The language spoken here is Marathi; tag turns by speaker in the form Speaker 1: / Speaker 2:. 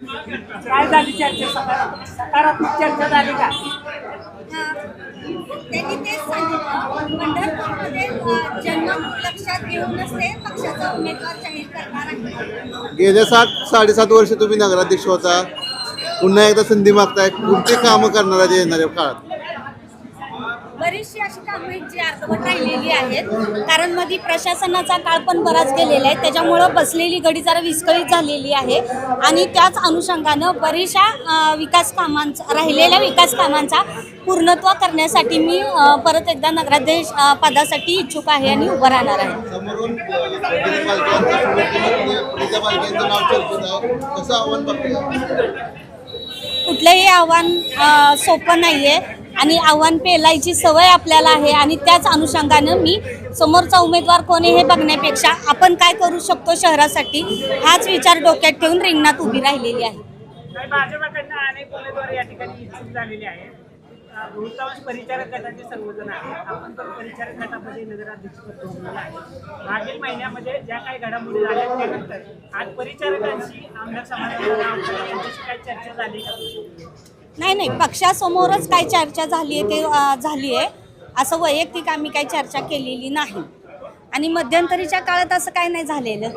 Speaker 1: काय झाली चर्चा? सकारात्मक सकारात्मक चर्चा झाली का?
Speaker 2: त्यांनी तेच सांगितलं. पंढरपूरमध्ये अ, जन्म लक्षात घेऊनच ते पक्षाचा उमेदवार जाहीर करणार आहे.
Speaker 3: गेल्या सात साडेसात वर्ष तुम्ही नगराध्यक्ष होता. पुन्हा एकदा संधी मागताय. कोणती कामं करणार आहे येणाऱ्या काळात?
Speaker 2: बरीचशी अशी कामं जी अर्धवट राहिलेली आहेत. कारण मध्ये प्रशासनाचा काळ पण बराच गेलेला आहे. त्याच्यामुळं बसलेली गडी जरा विस्कळीत झालेली आहे. आणि त्याच अनुषंगानं बरीचशा विकास कामांचा राहिलेल्या विकास कामांचा पूर्णत्व करण्यासाठी मी परत एकदा नगराध्यक्ष पदासाठी इच्छुक आहे आणि उभं राहणार आहे. कुठलंही आव्हान सोपं नाही आहे आणि आव्हान पेलायची सवय आपल्याला आहे आणि त्याच अनुषंगानं मी समोरचा उमेदवार कोण आहे हे बघण्यापेक्षा आपण काय करू शकतो शहरासाठी हाच विचार डोक्यात ठेवून रिंगणात उभी राहिलेली आहे.
Speaker 1: भाजपाकडनं अनेक उमेदवार या ठिकाणी इच्छुक झालेले आहेत. बहुतांश परिचारक गटाचे सर्वजण आहेत. आपण पण परिचारक गटामध्ये आहे. मागील महिन्यामध्ये ज्या काही घडामोडी झाल्या त्यानंतर आज परिचारकांशी आमदार समाजाला यांच्याशी काही चर्चा झाली का?
Speaker 2: नाही नाही पक्षासमोरच काय चर्चा झाली आहे ते झाली आहे असं वैयक्तिक आम्ही काही चर्चा केलेली नाही. आणि मध्यंतरीच्या काळात असं काही नाही झालेलं.